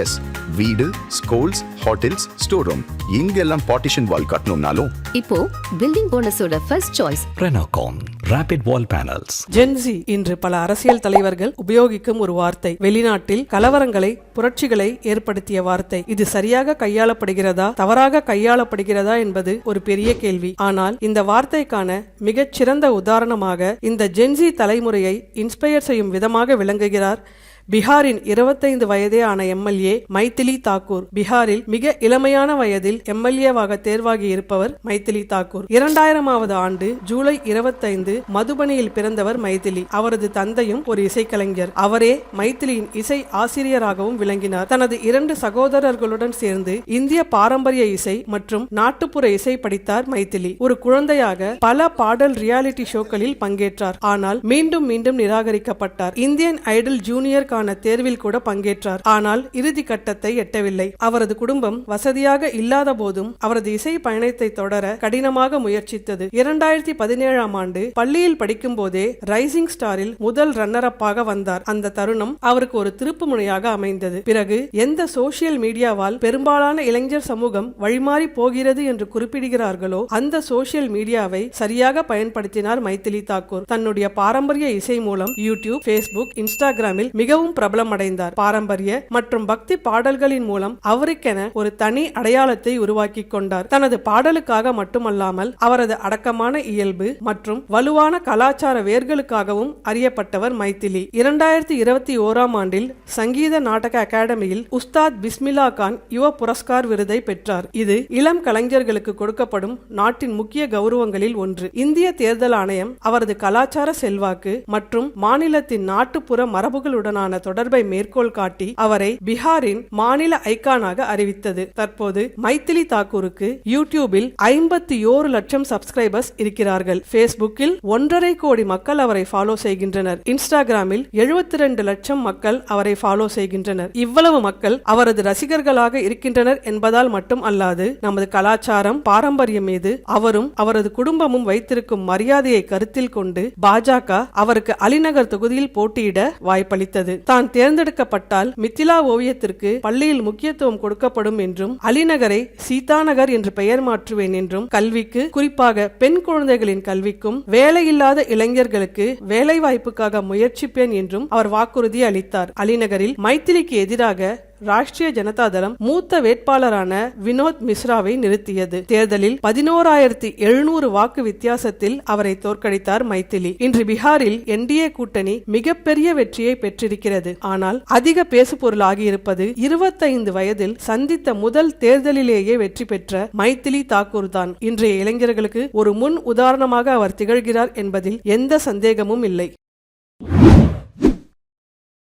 S வீடு schools hotels store room இங்கெல்லாம் partition wall கட்டணும்னாலும். இப்போ building போனஸோட first choice Renocon Rapid Wall Panels. Gen Z இன்று பல அரசியல் தலைவர்கள் உபயோகிக்கும் ஒரு வார்த்தை. வெளிநாட்டில் கலவரங்களை புரட்சிகளை ஏற்படுத்திய வார்த்தை. இது சரியாக கையாளப்படுகிறதா தவறாக கையாளப்படுகிறதா என்பது ஒரு பெரிய கேள்வி. ஆனால் இந்த வார்த்தைக்கான மிகச் சிறந்த உதாரணமாக இந்த ஜென்சி தலைமுறையை இன்ஸ்பயர் செய்யும் விதமாக விளங்குகிறார் பீகாரின் இருபத்தைந்து வயதே ஆன எம்எல்ஏ மைதிலி தாக்கூர். பீகாரில் மிக இளமையான வயதில் எம்எல்ஏவாக தேர்வாகி இருப்பவர் மைதிலி தாக்கூர். இரண்டாயிரமாவது ஆண்டு ஜூலை இருபத்தைந்து மதுபனியில் பிறந்தவர் மைதிலி அவரது தந்தையும் ஒரு இசைக்கலைஞர். அவரே மைதிலியின் இசை ஆசிரியராகவும் விளங்கினார். தனது இரண்டு சகோதரர்களுடன் சேர்ந்து இந்திய பாரம்பரிய இசை மற்றும் நாட்டுப்புற இசை படித்தார் மைதிலி ஒரு குழந்தையாக பல பாடல் ரியாலிட்டி ஷோக்களில் பங்கேற்றார். ஆனால் மீண்டும் மீண்டும் நிராகரிக்கப்பட்டார். இந்தியன் ஐடல் ஜூனியர் ஜூனியருக்கான தேர்வில் கூட பங்கேற்றார். ஆனால் இறுதி கட்டத்தை எட்டவில்லை. அவரது குடும்பம் வசதியாக இல்லாத போதும் அவரது இசை பயணத்தை தொடர கடினமாக முயற்சித்தது. இரண்டாயிரத்தி பதினேழாம் ஆண்டு பள்ளியில் படிக்கும் போதே ரைசிங் ஸ்டாரில் முதல் ரன்னர் அப்பாக வந்தார். அந்த தருணம் அவருக்கு ஒரு திருப்பு முனையாக அமைந்தது. பிறகு எந்த சோசியல் மீடியாவால் பெரும்பாலான இளைஞர் சமூகம் வழிமாறி போகிறது என்று குறிப்பிடுகிறார்களோ அந்த சோசியல் மீடியாவை சரியாக பயன்படுத்தினார் மைத்திலி தாக்கூர். தன்னுடைய பாரம்பரிய இசை மூலம் யூடியூப் பேஸ்புக் இன்ஸ்டாகிராமில் மிகவும் பிரபலமடைந்தார். பாரம்பரிய மற்றும் பக்தி பாடல்களின் மூலம் அவருக்கென ஒரு தனி அடையாளத்தை உருவாக்கி கொண்டார். தனது பாடலுக்காக மட்டுமல்லாமல் அவரது அடக்கமான இயல்பு மற்றும் வலுவான கலாச்சார வேர்களுக்காகவும் அறியப்பட்டவர் மைதிலி. இரண்டாயிரத்தி இருபத்தி ஓராம் ஆண்டில் சங்கீத நாடக அகாடமியில் உஸ்தாத் பிஸ்மில்லா கான் யுவ புரஸ்கார் விருதை பெற்றார். இது இளம் கலைஞர்களுக்கு கொடுக்கப்படும் நாட்டின் முக்கிய கௌரவங்களில் ஒன்று. இந்திய தேர்தல் ஆணையம் அவரது கலாச்சார செல்வாக்கு மற்றும் மாநிலத்தின் நாட்டுப்புற மரபுகளுடனான தொடர்பை மேற்கோள் காட்டி அவரை பீகாரின் மாநில ஐகானாக அறிவித்தது. தற்போது மைத்திலி தாக்கூருக்கு யூடியூபில் ஐம்பத்தி ஓரு லட்சம் சப்ஸ்கிரைபர்ஸ் இருக்கிறார்கள். ஃபேஸ்புக்கில் ஒன்றரை கோடி மக்கள் அவரை ஃபாலோ செய்கின்றனர். இன்ஸ்டாகிராமில் எழுபத்தி ரெண்டு லட்சம் மக்கள் அவரை ஃபாலோ செய்கின்றனர். இவ்வளவு மக்கள் அவரது ரசிகர்களாக இருக்கின்றனர் என்பதால் மட்டும் அல்லாது நமது கலாச்சாரம் பாரம்பரியம் மீது அவரும் அவரது குடும்பமும் வைத்திருக்கும் மரியாதையை கருத்தில் கொண்டு பாஜக அவருக்கு அலிநகர் தொகுதியில் போட்டியிட வாய்ப்பளித்தது. தான் தேர்ந்தெடுக்கப்பட்டால் மித்திலா ஓவியத்திற்கு பள்ளியில் முக்கியத்துவம் கொடுக்கப்படும் என்றும் அலிநகரை சீதாநகர் என்று பெயர் மாற்றுவேன் என்றும் கல்விக்கு குறிப்பாக பெண் குழந்தைகளின் கல்விக்கும் வேலையில்லாத இளைஞர்களுக்கு வேலை வாய்ப்புக்காக முயற்சிப்பேன் என்றும் அவர் வாக்குறுதி அளித்தார். அலிநகரில் மைத்திலிக்கு எதிராக ராஷ்டிரிய ஜனதா தளம் மூத்த வேட்பாளரான வினோத் மிஸ்ராவை நிறுத்தியது. தேர்தலில் பதினோராயிரத்தி எழுநூறு வாக்கு வித்தியாசத்தில் அவரை தோற்கடித்தார் மைத்திலி. இன்று பீகாரில் என்டிஏ கூட்டணி மிகப்பெரிய வெற்றியை பெற்றிருக்கிறது. ஆனால் அதிக பேசுபொருள் ஆகியிருப்பது இருபத்தைந்து வயதில் சந்தித்த முதல் தேர்தலிலேயே வெற்றி பெற்ற மைத்திலி தாக்கூர் தான். இன்றைய இளைஞர்களுக்கு ஒரு முன் உதாரணமாக அவர் திகழ்கிறார் என்பதில் எந்த சந்தேகமும் இல்லை.